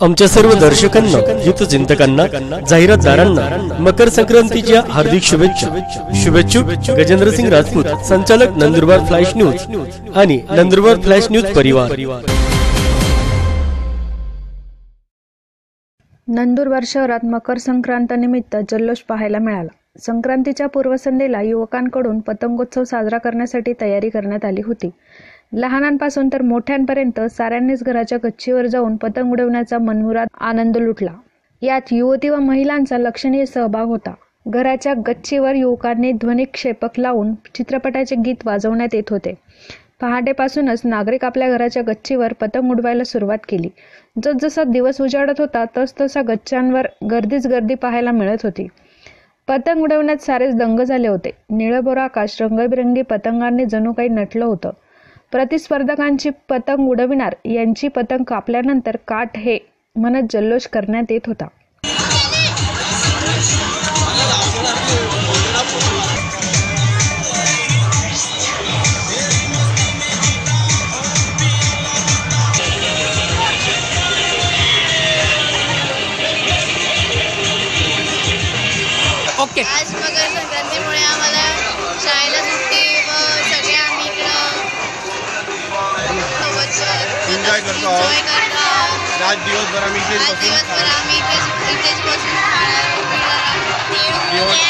आमच्या सर्व दर्शकांना हितचिंतकांना जाहिरातदारांना मकर संक्रांतीच्या हार्दिक शुभेच्छा. शुभेच्छुक गजेंद्रसिंग राजपूत संचालक नंदुरबार फ्लॅश न्यूज आणि नंदुरबार फ्लॅश न्यूज परिवार. नंदुरबार शहरात मकर संक्रांतीनिमित्त जल्लोष पाहायला मिळाला. संक्रांतीच्या पूर्वसंध्येला युवकांकडून पतंगोत्सव साजरा करण्यासाठी तयारी करण्यात आली होती. लहानांपासून तर मोठ्यांपर्यंत साऱ्यांनीच घराच्या गच्चीवर जाऊन पतंग उडवण्याचा मनमुराद आनंद लुटला. यात युवती व महिलांचा लक्षणीय सहभाग होता. घराच्या गच्चीवर युवकांनी ध्वनिक्षेपक लावून चित्रपटाचे गीत वाजवण्यात येत होते. पहाटेपासूनच नागरिक आपल्या घराच्या गच्चीवर पतंग उडवायला सुरुवात केली. जसजसा दिवस उजाडत होता तसतसा गच्च्यांवर गर्दीच गर्दी पाहायला मिळत होती. पतंग उडवण्यात सारेच दंग झाले होते. निळभोर आकाश रंगबिरंगी पतंगांनी जणू काही नटलं होतं. प्रतिस्पर्धकांची पतंग उडविणार यांची पतंग कापल्यानंतर काठ हे म्हणत जल्लोष करण्यात येत होता. ओके आज मकर संक्रांतीमुळे आम्हाला शाळेला एन्जॉय करतो आहोत. आज दिवसभर आम्ही इथेच बसून दिवसभर